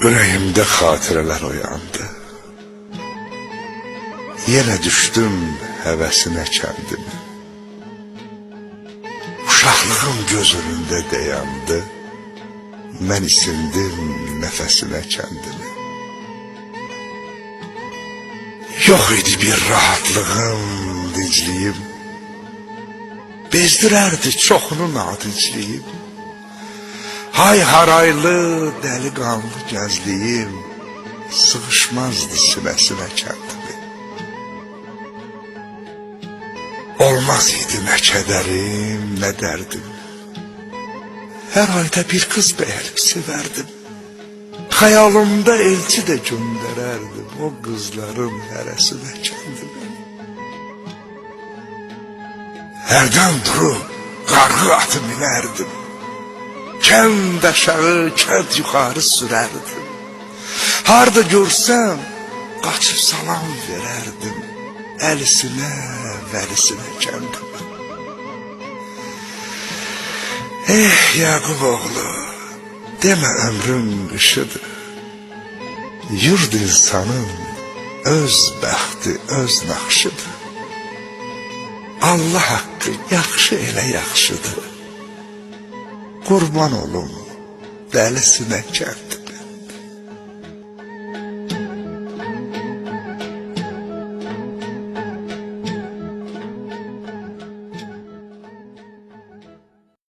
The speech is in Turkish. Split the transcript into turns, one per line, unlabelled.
Ürəyimdə xatirələr oyandı. Yenə düşdüm həvəsinə kəndimi. Uşaqlığım göz önündə dayandı. Mən isindim nəfəsinə kəndimi. Yox idi bir rahatlığım, dincliyim. Bezdirərdi çoxunun adicliyim. Hay haraylı, dəli qanlı gəzliyim Sığışmazdı sinəsinə kəndimi. Olmaz idi nə kədərim, nə dərdim. Hər ayda bir qız bəyərib sevərdim Xəyalımda elçi də göndərərdim O qızların hərəsinə kəndimi. Hərdən durub qarğı atı minərdim Kənd aşağı, kənd yuxarı sürərdim. Harda görsəm, qaçıb salam verərdim. Əlisinə, vəlisinə kəndimə. Eh, Yaqub oğlu, demə ömrüm qışıdır. Yurd insanın öz bəxti, öz naxşıdır. Allah haqqı yaxşı elə yaxşıdır. Qurban olum dəlisinə kənd.